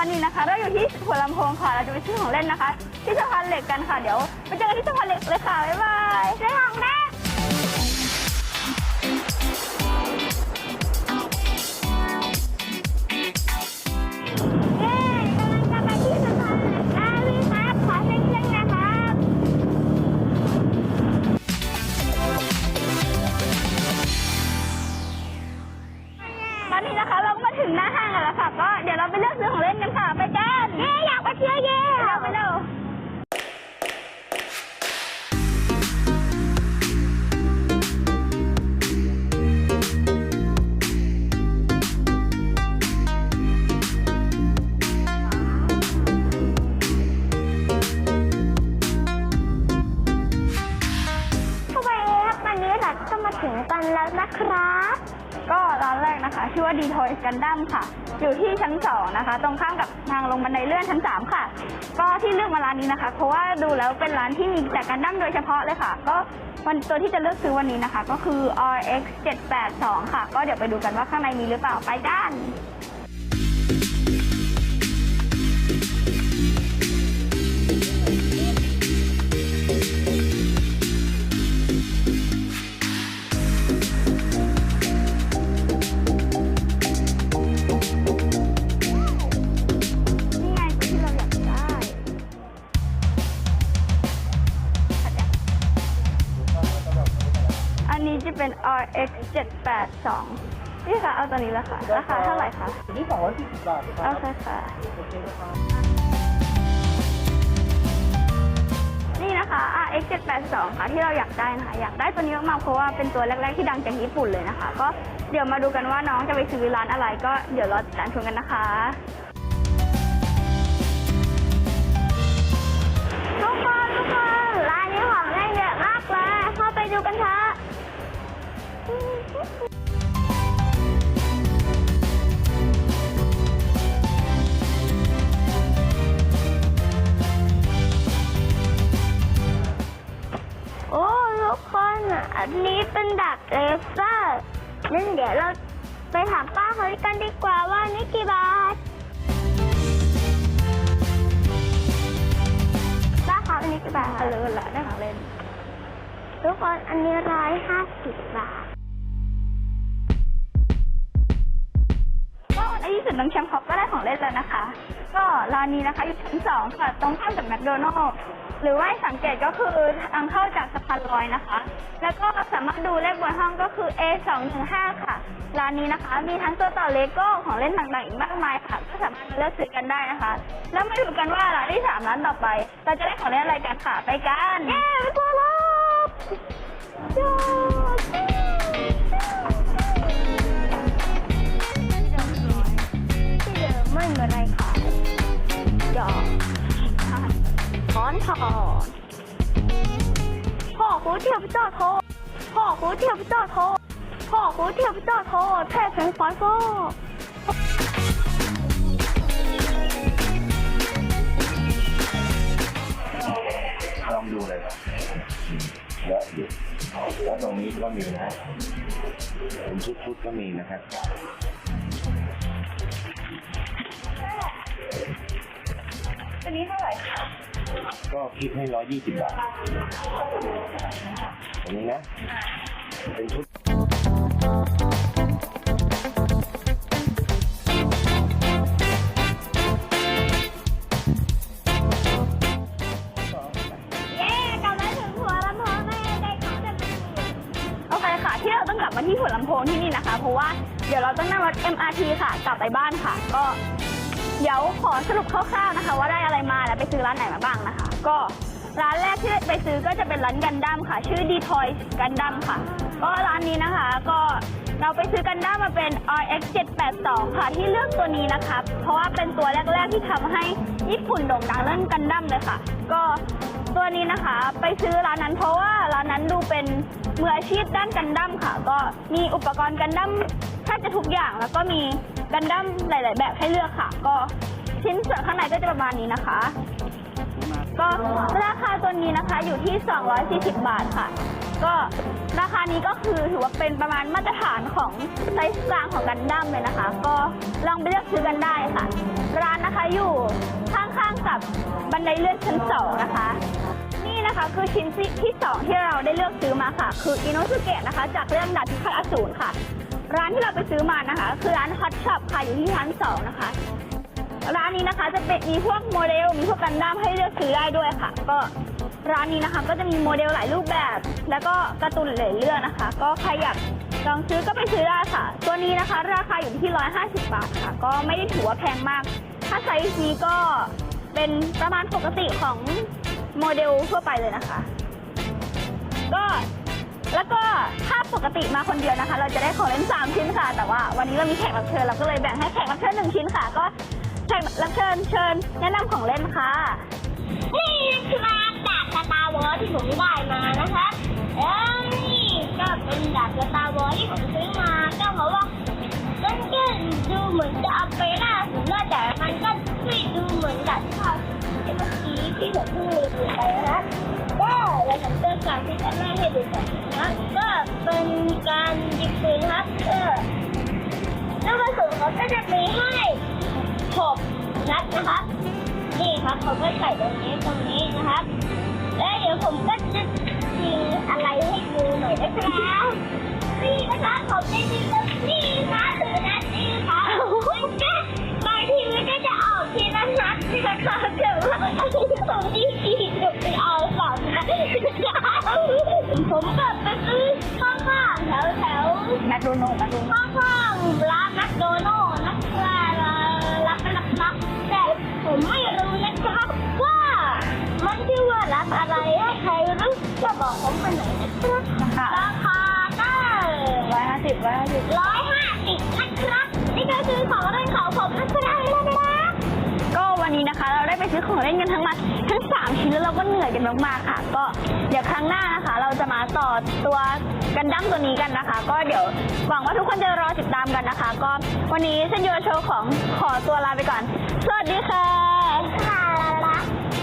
อนนี้นะคะ เราอยู่ที่หัวลำโพงค่ะ เราจะไปซื้อของเล่นนะคะ ที่สะพานเหล็กกันค่ะ เดี๋ยวไปเจอกันที่สะพานเหล็กเลยค่ะ บ๊ายบายซื้อของแรก ชื่อว่าดีทอยกันดั้มค่ะ อยู่ที่ชั้นสองนะคะ ตรงข้ามกับทางลงบันไดเลื่อนชั้นสามค่ะ ก็ที่เลือกมาร้านนี้นะคะ เพราะว่าดูแล้วเป็นร้านที่มีแต่กันดั้มโดยเฉพาะเลยค่ะ ก็วันตัวที่จะเลือกซื้อวันนี้นะคะ ก็คือ RX 782ค่ะ ก็เดี๋ยวไปดูกันว่าข้างในมีหรือเปล่าไปด้าน นนี้จะเป็น RX 782นี่ค่ะเอาตัวนี้ละค่ะ ราคาเท่าไหร่คะนี่สองร้อยสี่สิบบาทคโอรับเคค่ะ โอเคครับนี่นะคะ RX 782ค่ะที่เราอยากได้นะคะ อยากได้ตัวนี้มากๆเพราะว่าเป็นตัวแรก ๆ ที่ดังจากญี่ปุ่นเลยนะคะ ก็เดี๋ยวมาดูกันว่าน้องจะไปซื้อร้านอะไร ก็เดี๋ยวรอติดตามชมกันนะคะ นี้เป็นดับเลเซอร์นั่นเดี๋ยวเราไปถามป้าเขากันดีกว่าว่านี่กี่บาท ป้าเขาอันนี้กี่บาทคะเลยละได้ของเล่น ทุกคนอันนี้ร้อยห้าสิบบาทก็ในที่สุดน้องแชมป์เขาก็ได้ของเล่นแล้วนะคะ ก็ร้านนี้นะคะอยู่ชั้นสองค่ะ ตรงข้ามกับแมคโดนัลล์หรือว่าให้สังเกตก็คือทางเข้าจากสะพานลอยนะคะ แล้วก็สามารถดูเลขบนห้องก็คือ A 2 1 5 ค่ะ ร้านนี้นะคะ มีทั้งตัวต่อเลโก้ของเล่นต่างๆอีกมากมายค่ะ ก็สามารถมาเลือกซื้อกันได้นะคะ แล้วมาดูกันว่าร้านที่สามร้านต่อไป เราจะได้ของเล่นอะไรกันค่ะ ไปกัน เย้ไปตัวรอบ ถอนถอพ่อคูเทียบเจ้าโทพ่อคูเทียบเจ้าโทพ่อคูเทียบเจ้าโทแท้แข็งฟันก็ลองดูเลยครับเยอะอยู่แล้วตรงนี้ก็มีนะเป็นชุดๆก็มีนะครับตัวนี้เท่าไหร่ ก็คิดให้ร้อยยี่สิบบาทตรงนี้นะเป็นชุดเย้กลับมาถึงหัวลำโพงได้ได้ของจะมาโอเคค่ะ ที่เราต้องกลับมาที่หัวลำโพงที่นี่นะคะ เพราะว่าเดี๋ยวเราต้องนั่งรถ MRT ค่ะ กลับไปบ้านค่ะ ก็ เดี๋ยวขอสรุปคร่าวๆนะคะ ว่าได้อะไรมาและไปซื้อร้านไหนมาบ้างนะคะ ก็ร้านแรกที่ไปซื้อก็จะเป็นร้านกันดั้มค่ะ ชื่อดีทอยกันดั้มค่ะ ก็ร้านนี้นะคะก็เราไปซื้อกันดั้มมาเป็น RX 782 ค่ะ ที่เลือกตัวนี้นะคะ เพราะว่าเป็นตัวแรก ๆ ที่ทำให้ญี่ปุ่นโด่งดังเรื่องกันดั้มเลยค่ะ ก็ ตัวนี้นะคะ ไปซื้อร้านนั้นเพราะว่าร้านนั้นดูเป็นมืออาชีพด้านกันดั้มค่ะ ก็มีอุปกรณ์กันดั้มแทบจะทุกอย่างแล้วก็มีกันดั้มหลาย ๆ แบบให้เลือกค่ะ ก็ชิ้นส่วนข้างในก็จะประมาณนี้นะคะ ก็ราคาตัวนี้นะคะอยู่ที่ 240 บาทค่ะ ก็ราคานี้ก็คือถือว่าเป็นประมาณมาตรฐานของไซส์กลางของกันดั้มเลยนะคะ ก็ลองไปเลือกซื้อกันได้ค่ะ ร้านนะคะอยู่ข้าง ๆ กับบันไดเลื่อนชั้นสองนะคะนี่นะ คือชิ้นที่สองที่เราได้เลือกซื้อมาค่ะ คืออิโนสุเกะนะคะ จากเรื่องดาบพิฆาตอสูรค่ะ ร้านที่เราไปซื้อมานะคะ คือร้านฮอตช็อปค่ะอยู่ที่ชั้นสองนะคะ ร้านนี้นะคะจะเป็นมีพวกโมเดลมีพวกกันดั้มให้เลือกซื้อได้ด้วยค่ะ ก็ร้านนี้นะคะก็จะมีโมเดลหลายรูปแบบ แล้วก็การ์ตูนหลายเรื่องนะคะ ก็ใครอยากลองซื้อก็ไปซื้อได้ค่ะ ตัวนี้นะคะ ราคาอยู่ที่ 150 บาทค่ะ ก็ไม่ได้ถือว่าแพงมาก ถ้าไซส์นี้ก็เป็นประมาณปกติของ เดลทั่วไปเลยนะคะ ก็แล้วก็ถ้าปกติมาคนเดียวนะคะ เราจะได้ของเล่นสามชิ้นค่ะ แต่ว่าวันนี้เรามีแขกรับเชิญเราก็เลยแบ่งให้แขกรับเชิญหนึ่งชิ้นค่ะ ก็แขกรับเชิญเชิญแนะนำของเล่นค่ะนี่ค นะคะก็แล้วผมก็การที่จะแม่ให้ดูก่อนนะก็เป็นการยิงปืนครับเออแล้วกระสุนเขาก็จะมีให้หกนัดนะครับ นี่ครับผมก็ใส่ตรงนี้ตรงนี้นะคะ โดนัลด์มคโดนัลด์ข้างๆร้านแมคโดนัลด์นะครับรับรับแต่ผมไม่รู้นะครับว่ามันชื่อว่าร้านอะไรให้ใครรู้จะบอกผมมาหน่อยนะครับนะราคาก็ร้อยห้าสิบร้อยห้าสิบร้อยห้าสิบนะครับนี่ก็คือของเล่นของผมนะครับก็วันนี้นะคะ ซื้อของเล่นกันทั้งหมดทั้งสามชิ้นแล้วเราก็เหนื่อยกันมากๆค่ะ ก็เดี๋ยวครั้งหน้านะคะ เราจะมาต่อตัวกันดั้มตัวนี้กันนะคะ ก็เดี๋ยวหวังว่าทุกคนจะรอติดตามกันนะคะ ก็วันนี้เซนโยโชว์ของขอตัวลาไปก่อน สวัสดีค่ะ